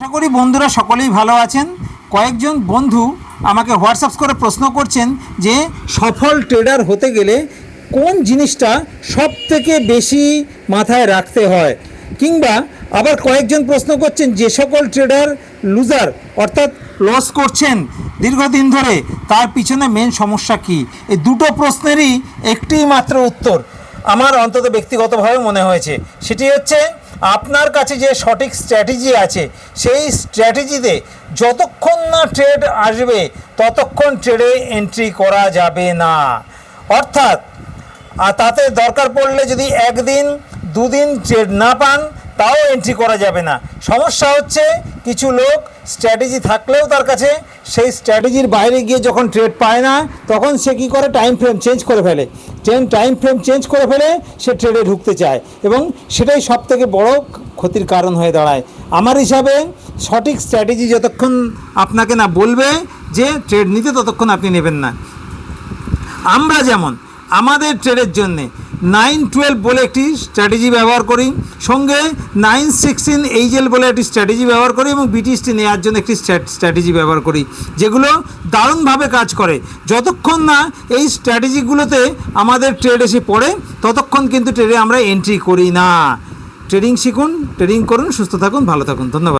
আশা করি বন্ধুরা সকলেই ভালো আছেন। কয়েকজন বন্ধু আমাকে হোয়াটসঅ্যাপ করে প্রশ্ন করছেন যে, সফল ট্রেডার হতে গেলে কোন জিনিসটা সব থেকে বেশি মাথায় রাখতে হয়? কিংবা আবার কয়েকজন প্রশ্ন করছেন যে, সকল ট্রেডার লুজার অর্থাৎ লস করছেন দীর্ঘদিন ধরে, তার পিছনে মেন সমস্যা কি? এই দুটো প্রশ্নেরই একটি মাত্র উত্তর আমার অন্তত ব্যক্তিগতভাবে মনে হয়েছে। সেটি হচ্ছে আপনার কাছে যে সঠিক স্ট্র্যাটেজি আছে, সেই স্ট্র্যাটেজিতে যতক্ষণ না ট্রেড আসবে, ততক্ষণ ট্রেডে এন্ট্রি করা যাবে না। অর্থাৎ আর তাতে দরকার পড়লে যদি একদিন, দুদিন ট্রেড না পান তাও এন্ট্রি করা যাবে না। সমস্যা হচ্ছে, কিছু লোক স্ট্র্যাটেজি থাকলেও তার কাছে সেই স্ট্র্যাটেজির বাইরে গিয়ে যখন ট্রেড পায় না, তখন সে কী করে? টাইম ফ্রেম চেঞ্জ করে ফেলে। ট্রেন টাইম ফ্রেম চেঞ্জ করে ফেলে, সে ট্রেডে ঢুকতে চায়। এবং সেটাই সব থেকে বড় ক্ষতির কারণ হয়ে দাঁড়ায়। আমার হিসাবে সঠিক স্ট্র্যাটেজি যতক্ষণ আপনাকে না বলবে যে ট্রেড নিতে ততক্ষণ আপনি নেবেন না। আমরা যেমন, আমাদের ট্রেডের জন্যে নাইন টুয়েলভ বলে একটি স্ট্র্যাটেজি ব্যবহার করি, সঙ্গে নাইন সিক্সটিন এইচএল বলে একটি স্ট্র্যাটেজি ব্যবহার করি এবং বিটিএসটি নেওয়ার জন্য একটি স্ট্র্যাটেজি ব্যবহার করি, যেগুলো দারুণভাবে কাজ করে। যতক্ষণ না এই স্ট্র্যাটেজিগুলোতে আমাদের ট্রেড এসে পড়ে, ততক্ষণ কিন্তু ট্রেডে আমরা এন্ট্রি করি না। ট্রেডিং শিখুন ট্রেডিং করুন, সুস্থ থাকুন, ভালো থাকুন। ধন্যবাদ।